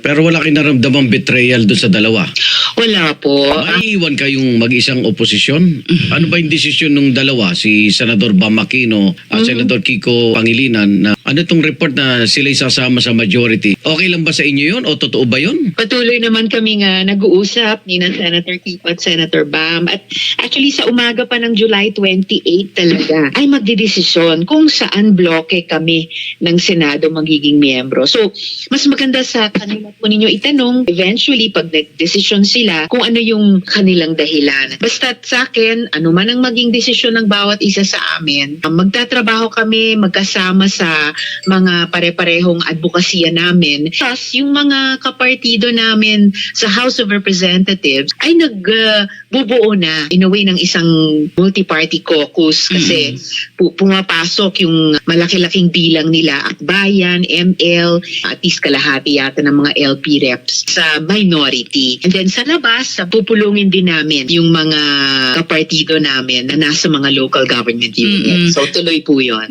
Pero wala kayong naramdamang betrayal doon sa dalawa. Wala po. Maiiwan kayong mag-isang oposisyon. Ano ba yung desisyon ng dalawa? Si Senador Bam Aquino at Senador Kiko Pangilinan na ano tong report na sila'y sasama sa majority? Okay lang ba sa inyo yun o totoo ba yun? Patuloy naman kami nga nag-uusap ni na Senator Kiko at Senator Bam. At actually sa umaga pa ng July 28 talaga ay magdidesisyon kung saan bloke kami ng Senado magiging miyembro. So mas maganda sa kanila po ninyo itanong eventually pag nag-desisyon sila kung ano yung kanilang dahilan. Basta sa akin, ano man ang maging desisyon ng bawat isa sa amin, magtatrabaho kami magkasama sa mga pare-parehong advokasya namin. Plus, yung mga kapartido namin sa House of Representatives ay nagbubuo na in a way ng isang multi-party caucus kasi pu- pumapasok yung malaki-laking bilang nila Akbayan, ML, at least kalahati yata ng mga LP reps sa minority. And then sa labas, sa pupulungin din namin yung mga kapartido namin na nasa mga local government units. So tuloy po yun.